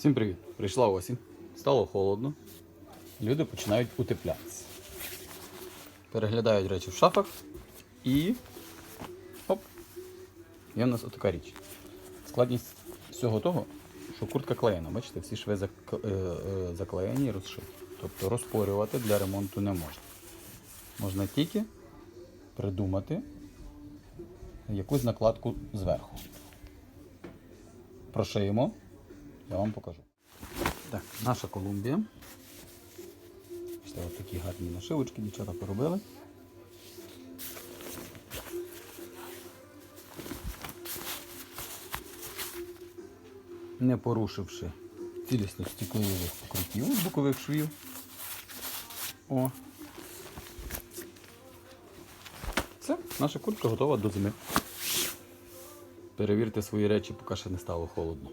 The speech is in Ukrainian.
Всім привіт! Прийшла осінь, стало холодно. Люди починають утеплятися. Переглядають речі в шафах і. Оп! Є в нас отака річ. Складність всього того, що куртка клеєна. Бачите, всі шви е, е, заклеєні і розшиті. Тобто розпорювати для ремонту не можна. Можна тільки придумати якусь накладку зверху. Прошиємо, я вам покажу. Так, наша Колумбія. Ось такі гарні нашивочки дівчата поробили. Не порушивши цілісності клеєвих покриттів бокових швів. О. Все, наша куртка готова до зими. Перевірте свої речі, поки ще не стало холодно.